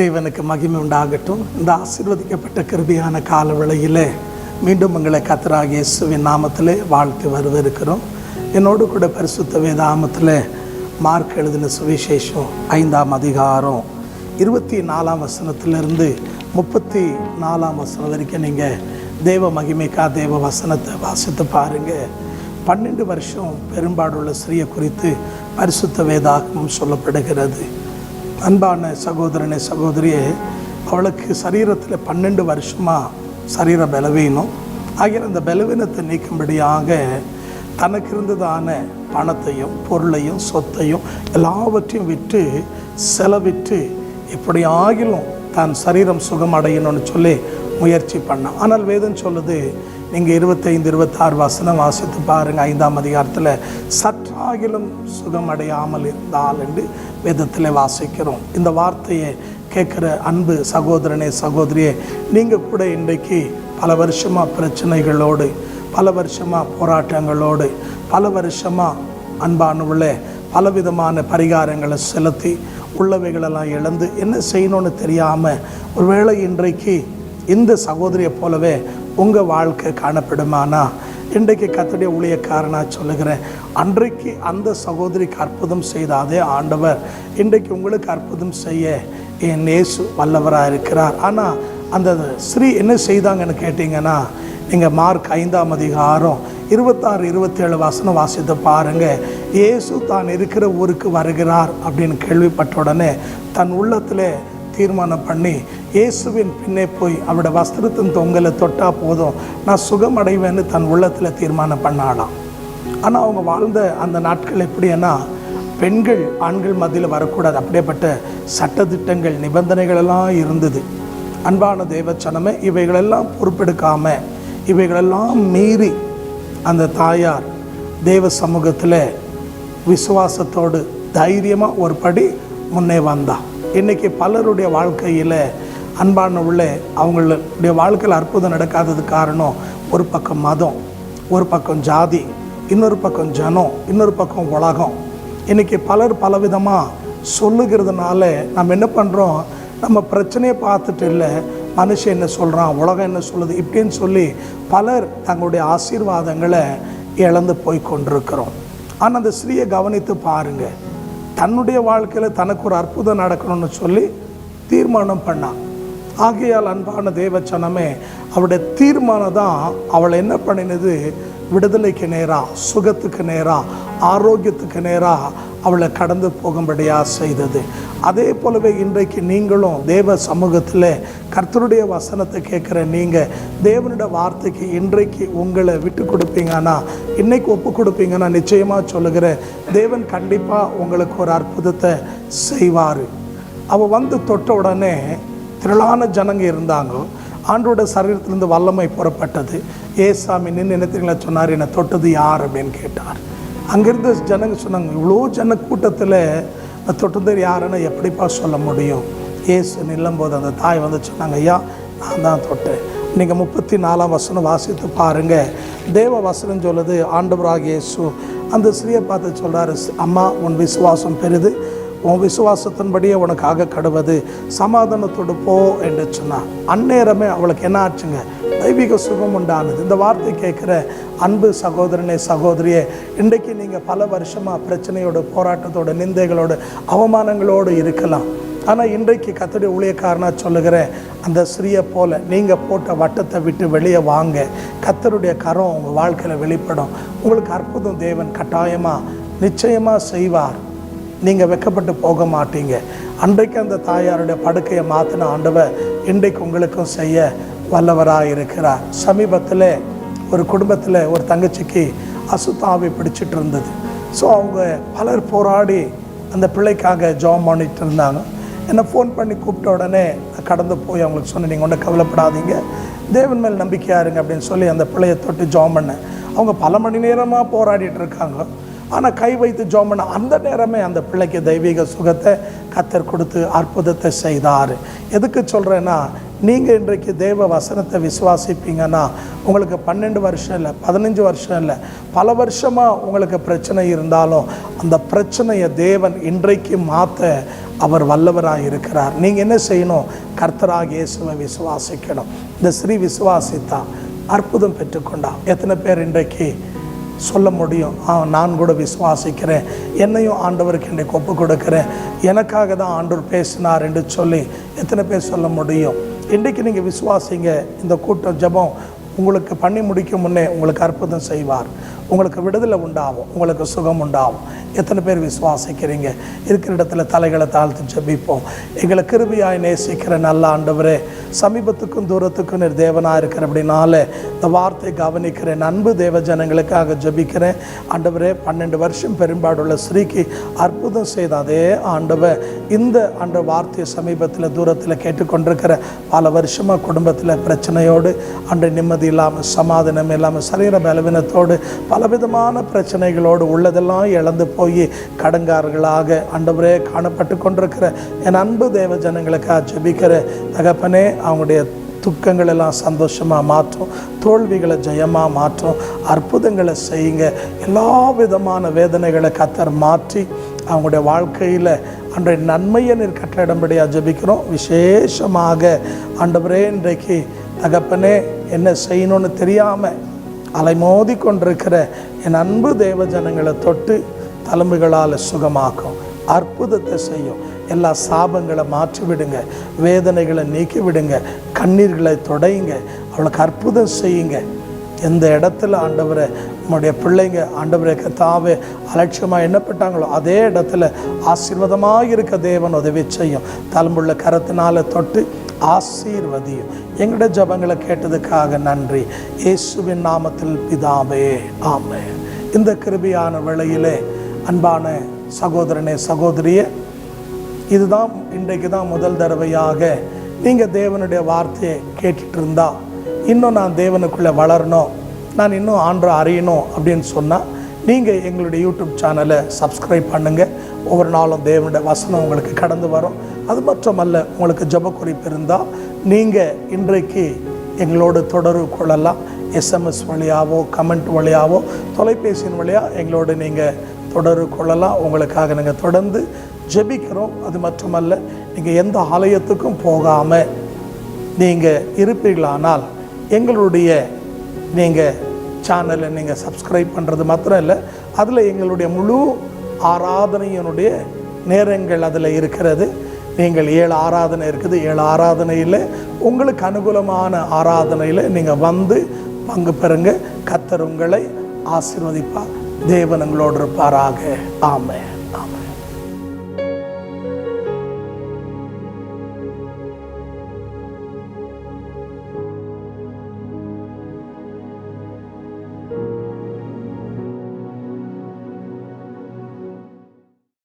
தேவனுக்கு மகிமை உண்டாகட்டும். இந்த ஆசீர்வதிக்கப்பட்ட கிருபியான கால வேளையிலே மீண்டும் உங்களை கத்தராக இயேசுவின் நாமத்தில் வாழ்த்து வரவிருக்கிறோம் என்னோடு கூட பரிசுத்த வேதாமத்தில் மார்க் எழுதின சுவிசேஷம் ஐந்தாம் அதிகாரம் இருபத்தி நாலாம் வசனத்திலிருந்து முப்பத்தி நாலாம் வசனம் வரைக்கும் நீங்கள் தேவ மகிமைக்கா தேவ வசனத்தை வாசித்து பாருங்கள் பன்னெண்டு வருஷம் பெரும்பாடுள்ள ஸ்ரீயை குறித்து பரிசுத்த வேதாகமும் சொல்லப்படுகிறது. அன்பான சகோதரனே சகோதரியே அவளுக்கு சரீரத்தில் பன்னெண்டு வருஷமாக சரீர பலவீனம். ஆகிய அந்த பலவீனத்தை நீக்கும்படியாக தனக்கு இருந்ததான பணத்தையும் பொருளையும் சொத்தையும் எல்லாவற்றையும் விட்டு செலவிட்டு இப்படி ஆகிலும் தான் சரீரம் சுகம் அடையணும்னு சொல்லி முயற்சி பண்ணான். ஆனால் வேதம் சொல்லுது நீங்கள் இருபத்தைந்து இருபத்தாறு வசனம் வாசித்து பாருங்கள் ஐந்தாம் அதிகாரத்தில் சற்றாகிலும் சுகம் அடையாமல் இருந்தால் என்று வேதத்தில் வாசிக்கிறோம். இந்த வார்த்தையை கேட்குற அன்பு சகோதரனே சகோதரியே நீங்கள் கூட இன்றைக்கு பல வருஷமாக பிரச்சனைகளோடு பல வருஷமாக போராட்டங்களோடு பல வருஷமாக அன்பானவுள்ள பலவிதமான பரிகாரங்களை செலுத்தி உள்ளவைகளெல்லாம் இழந்து என்ன செய்யணும்னு தெரியாமல் ஒருவேளை இன்றைக்கு இந்த சகோதரியை போலவே உங்கள் வாழ்க்கை காணப்படுமானா? இன்றைக்கு கத்துடைய ஊழியக்காரனாக சொல்லுகிறேன் அன்றைக்கு அந்த சகோதரிக்கு அற்புதம் செய்த அதே ஆண்டவர் இன்றைக்கு உங்களுக்கு அற்புதம் செய்ய என் நேசு வல்லவராக இருக்கிறார். ஆனால் அந்த ஸ்ரீ என்ன செய்தாங்கன்னு கேட்டிங்கன்னா நீங்கள் மார்க் ஐந்தாம் அதிகாரம் இருபத்தாறு இருபத்தேழு வசனம் வாசித்து பாருங்கள் இயேசு தான் இருக்கிற ஊருக்கு வருகிறார் அப்படின்னு கேள்விப்பட்ட உடனே தன் உள்ளத்தில் தீர்மானம் பண்ணி இயேசுவின் பின்னே போய் அவரோட வஸ்திரத்தின் தொங்கலை தொட்டால் போதும். நான் சுகம் அடைவேன்னு தன் உள்ளத்தில் தீர்மானம் பண்ணாலாம் ஆனால் அவங்க வாழ்ந்த அந்த நாட்கள் எப்படின்னா பெண்கள் ஆண்கள் மத்தியில் வரக்கூடாது. அப்படியேப்பட்ட சட்டத்திட்டங்கள் நிபந்தனைகள் எல்லாம் இருந்தது. அன்பான தேவச்சனமே இவைகளெல்லாம் பொறுப்பெடுக்காமல் இவைகளெல்லாம் மீறி அந்த தாயார் தேவ சமூகத்தில் விசுவாசத்தோடு தைரியமாக ஒரு படி முன்னே வந்தான் இன்றைக்கி பலருடைய வாழ்க்கையில் அன்பான உள்ள அவங்களுடைய வாழ்க்கையில் அற்புதம் நடக்காதது காரணம் ஒரு பக்கம் மதம் ஒரு பக்கம் ஜாதி இன்னொரு பக்கம் ஜனம் இன்னொரு பக்கம் உலகம். இன்றைக்கி பலர் பலவிதமாக சொல்லுகிறதுனால நம்ம என்ன பண்ணுறோம் நம்ம பிரச்சனையை பார்த்துட்டு இல்லை மனுஷன் என்ன சொல்கிறான் உலகம் என்ன சொல்லுது இப்படின்னு சொல்லி பலர் தங்களுடைய ஆசீர்வாதங்களை இழந்து போய் கொண்டிருக்கிறோம். ஆனால் அந்த ஸ்ரீயை கவனித்து பாருங்கள் தன்னுடைய வாழ்க்கையில் தனக்கு ஒரு அற்புதம் நடக்கணும்னு சொல்லி தீர்மானம் பண்ணான் ஆகையால் அன்பான தேவச்சனமே அவருடைய தீர்மானம் தான் அவளை என்ன பண்ணினது? விடுதலைக்கு நேராக சுகத்துக்கு நேராக ஆரோக்கியத்துக்கு நேராக அவளை கடந்து போகும்படியாக செய்தது. அதே போலவே இன்றைக்கு நீங்களும் தேவ சமூகத்தில் கர்த்தருடைய வசனத்தை கேட்குற நீங்கள் தேவனுடைய வார்த்தைக்கு இன்றைக்கு உங்களை விட்டு கொடுப்பீங்கன்னா இன்றைக்கு ஒப்பு கொடுப்பீங்கன்னா நிச்சயமாக சொல்லுகிறேன் தேவன் கண்டிப்பாக உங்களுக்கு ஒரு அற்புதத்தை செய்வார். அவள் வந்து தொட்ட உடனே திரளான ஜனங்க இருந்தாங்க. ஆண்டோட சரீரத்திலிருந்து வல்லமை புறப்பட்டது. ஏசாமி நின்று நினைத்தீங்களா சொன்னார்? என்னை தொட்டது யார்? அப்படின்னு கேட்டார். அங்கேருந்து ஜனங்க சொன்னாங்க இவ்வளோ ஜன கூட்டத்தில் தொட்டது யாருன்னு எப்படிப்பா சொல்ல முடியும்? ஏசு நில்லும்போது அந்த தாய் வந்து சொன்னாங்க ஐயா நான் தான் தொட்டேன். நீங்கள் முப்பத்தி நாலாம் வசனம் வாசித்து பாருங்கள் தேவ வசனம் சொல்லுது ஆண்டவராக இயேசு. அந்த ஸ்ரீயை பார்த்து சொல்கிறாரு அம்மா உன் விசுவாசம் பெரிது. உன் விசுவாசத்தின்படியே உனக்காக கடுவது. சமாதானத்தோடு போ என்று சொன்னான். அந்நேரமே அவளுக்கு என்ன ஆச்சுங்க? தெய்வீக சுகம் உண்டானது. இந்த வார்த்தை கேட்குற அன்பு சகோதரனே சகோதரியே இன்றைக்கு நீங்கள் பல வருஷமாக பிரச்சனையோட போராட்டத்தோட நிந்தைகளோட அவமானங்களோடு இருக்கலாம். ஆனால் இன்றைக்கு கத்தடி ஊழியக்காரனா சொல்லுகிறேன் அந்த ஸ்ரீயை போல நீங்கள் போட்ட வட்டத்தை விட்டு வெளியே வாங்க. கத்தருடைய கரம் உங்கள் வாழ்க்கையில் வெளிப்படும். உங்களுக்கு அற்புதம் தேவன் கட்டாயமாக நிச்சயமாக செய்வார். நீங்கள் வெக்கப்பட்டு போக மாட்டீங்க. அன்றைக்கு அந்த தாயாருடைய படுக்கையை மாற்றின ஆண்டவர் இன்றைக்கு உங்களுக்கும் செய்ய வல்லவராக இருக்கிறார். சமீபத்தில் ஒரு குடும்பத்தில் ஒரு தங்கச்சிக்கு அசுத்தாவை பிடிச்சிட்டு இருந்தது. ஸோ அவங்க பலர் போராடி அந்த பிள்ளைக்காக ஜாம் பண்ணிட்டு இருந்தாங்க. என்னை ஃபோன் பண்ணி கூப்பிட்ட உடனே கடந்து போய் அவங்களுக்கு சொன்னேன் நீங்கள் ஒன்றும் கவலைப்படாதீங்க. தேவன் மேல் நம்பிக்கையா இருங்க அப்படின்னு சொல்லி அந்த பிள்ளையை தொட்டு ஜாம் பண்ணேன். அவங்க பல மணி நேரமாக போராடிட்டு இருக்காங்க. ஆனால் கை வைத்து ஜோம் பண்ண அந்த நேரமே அந்த பிள்ளைக்கு தெய்வீக சுகத்தை கத்தர் கொடுத்து அற்புதத்தை செய்தார். எதுக்கு சொல்கிறேன்னா நீங்கள் இன்றைக்கு தேவ வசனத்தை விசுவாசிப்பீங்கன்னா உங்களுக்கு பன்னெண்டு வருஷம் இல்லை பதினஞ்சு வருஷம் இல்லை பல வருஷமாக உங்களுக்கு பிரச்சனை இருந்தாலும் அந்த பிரச்சனையை தேவன் இன்றைக்கு மாற்ற அவர் வல்லவராக இருக்கிறார். நீங்கள் என்ன செய்யணும்? கர்த்தராக இயேசுவை விசுவாசிக்கணும். இந்த ஸ்ரீ விசுவாசித்தா அற்புதம் பெற்றுக்கொண்டா. எத்தனை பேர் இன்றைக்கு சொல்ல முடியும். ஆ நான் கூட விசுவாசிக்கிறேன். என்னையும் ஆண்டவருக்கு இன்றைக்கு ஒப்பு கொடுக்குறேன் எனக்காக தான் ஆண்டவர் பேசினார் என்று சொல்லி எத்தனை பேர் சொல்ல முடியும்? இன்றைக்கு நீங்கள் விசுவாசிங்க. இந்த கூட்டம் ஜெபம் உங்களுக்கு பண்ணி முடிக்கும் முன்னே உங்களுக்கு அற்புதம் செய்வார். உங்களுக்கு விடுதலை உண்டாகும் உங்களுக்கு சுகம் உண்டாகும். எத்தனை பேர் விசுவாசிக்கிறீங்க? இருக்கிற இடத்துல தலைகளை தாழ்த்து ஜெபிப்போம். எங்களை கிருபியாய் நேசிக்கிற நல்ல ஆண்டவரே சமீபத்துக்கும் தூரத்துக்கும் நீர் தேவனாக இருக்கிறபடினால இந்த வார்த்தை கவனிக்கிறேன். அன்பு தேவ ஜனங்களுக்காக ஜெபிக்கிறேன். ஆண்டவரே பன்னெண்டு வருஷம் பெரும்பாடுள்ள ஸ்ரீக்கு அற்புதம் செய்த அதே ஆண்டவர் இந்த ஆண்டு வார்த்தையை சமீபத்தில் தூரத்தில் கேட்டுக்கொண்டிருக்கிற பல வருஷமாக குடும்பத்தில் பிரச்சனையோடு அன்று நிம்மதி இல்லாமல் சமாதானம் இல்லாமல் சரீர பலவீனத்தோடு பலவிதமான பிரச்சனைகளோடு உள்ளதெல்லாம் இழந்து போய் கடங்காரர்களாக அண்டவரே காணப்பட்டு கொண்டிருக்கிற என் அன்பு தேவ ஜனங்களுக்காக ஜெபிக்கிற தகப்பனே அவங்களுடைய துக்கங்கள் எல்லாம் சந்தோஷமாக மாற்றும் தோல்விகளை ஜெயமாக மாற்றும் அற்புதங்களை செய்யுங்க. எல்லா விதமான வேதனைகளை கத்தர் மாற்றி அவங்களுடைய வாழ்க்கையில் அன்றைய நன்மையை நீர் கட்டளிடும்படியாக ஜெபிக்கிறோம். விசேஷமாக அண்டவரே இன்றைக்கு தகப்பனே என்ன செய்யணும்னு தெரியாமல் அலைமோதி கொண்டிருக்கிற என் அன்பு தேவ ஜனங்களை தொட்டு தழும்புகளால் சுகமாக்கும் அற்புதத்தை செய்யும். எல்லா சாபங்களை மாற்றி விடுங்க வேதனைகளை நீக்கி விடுங்க கண்ணீர்களை தொடையுங்க அவளுக்கு அற்புதம் செய்யுங்க. எந்த இடத்துல ஆண்டவரை நம்முடைய பிள்ளைங்க ஆண்டவரை கத்தாவே அலட்சியமாக எண்ணப்பட்டாங்களோ அதே இடத்துல ஆசீர்வாதமாக இருக்க தேவன் உதவி செய்யும். தலம்புள்ள கரத்தினால தொட்டு ஆசீர்வதியும். எங்களுடைய ஜபங்களை கேட்டதுக்காக நன்றி. இயேசுவின் நாமத்தில் பிதாவே ஆமே இந்த கிருபியான வேளையிலே அன்பான சகோதரனே சகோதரியே இதுதான் இன்றைக்கு தான் முதல் தடவையாக நீங்கள் தேவனுடைய வார்த்தையை கேட்டுட்டு இருந்தா இன்னும் நான் தேவனுக்குள்ளே வளரணும் நான் இன்னும் ஆண்டு அறியணும் அப்படின்னு சொன்னால் நீங்கள் எங்களுடைய யூடியூப் சேனலை சப்ஸ்கிரைப் பண்ணுங்கள் ஒவ்வொரு நாளும் தேவனுடைய வசனம் உங்களுக்கு கடந்து வரும். அது மட்டுமல்ல உங்களுக்கு ஜெப குறிப்பு இருந்தால் நீங்கள் இன்றைக்கு எங்களோடு தொடர்பு கொள்ளலாம். எஸ்எம்எஸ் வழியாவோ கமெண்ட் வழியாவோ தொலைபேசியின் வழியாக எங்களோடு நீங்கள் தொடர்பு கொள்ளலாம். உங்களுக்காக நாங்கள் தொடர்ந்து ஜெபிக்கிறோம். அது மட்டுமல்ல நீங்கள் எந்த ஆலயத்துக்கும் போகாமல் நீங்கள் இருப்பீர்களானால் எங்களுடைய நீங்கள் சேனலை நீங்கள் சப்ஸ்கிரைப் பண்ணுறது மாத்திரம் இல்லை அதில் எங்களுடைய முழு ஆராதனையினுடைய நேரங்கள் அதில் இருக்கிறது. நீங்கள் ஏழு ஆராதனை இருக்குது ஏழு ஆராதனையில் உங்களுக்கு அனுகூலமான ஆராதனையில் நீங்கள் வந்து பங்கு பெறுங்க. கத்தர் உங்களை ஆசீர்வதிப்பார். தேவன் உங்களோடு இருப்பாராக. ஆமை